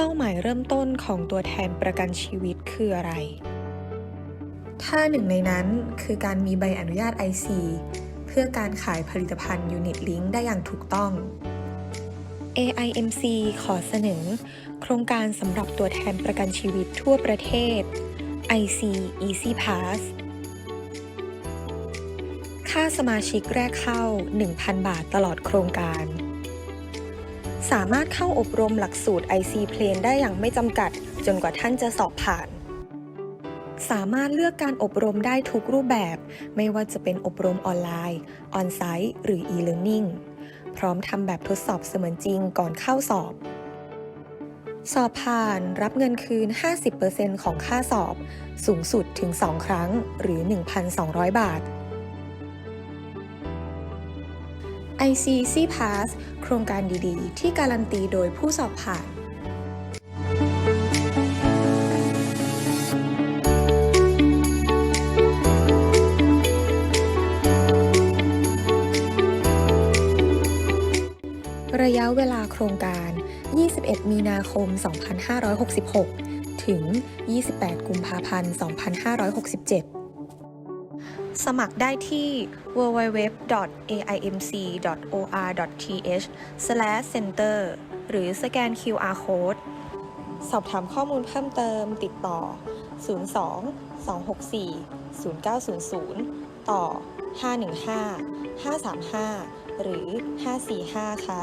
เป้าหมายเริ่มต้นของตัวแทนประกันชีวิตคืออะไร ถ้าหนึ่งในนั้นคือการมีใบอนุญาต IC เพื่อการขายผลิตภัณฑ์ Unit Link ได้อย่างถูกต้อง AIMC ขอเสนอ โครงการสำหรับตัวแทนประกันชีวิตทั่วประเทศ IC Easy Pass ค่าสมาชิกแรกเข้า 1,000 บาทตลอดโครงการ สามารถเข้าอบรมหลักสูตร IC Plane ได้อย่างไม่จำกัด จนกว่าท่านจะสอบผ่าน สามารถเลือกการอบรมได้ทุกรูปแบบ ไม่ว่าจะเป็นอบรมออนไลน์ ออนไซต์ หรือ e-learning พร้อมทำแบบทดสอบเสมือนจริงก่อนเข้าสอบ สอบผ่านรับเงินคืน 50%ของค่าสอบ สูงสุดถึง 2 ครั้งหรือ 1,200 บาท ICC Pass โครงการดีๆ ที่การันตีโดยผู้สอบผ่านระยะเวลาโครงการ 21 มีนาคม 2566 ถึง 28 กุมภาพันธ์ 2567 สมัครได้ที่ www.aimc.or.th/center หรือสแกน QR code สอบถามข้อมูลเพิ่มเติมติดต่อ 02 264 0900 ต่อ 515 535 หรือ 545 ค่ะ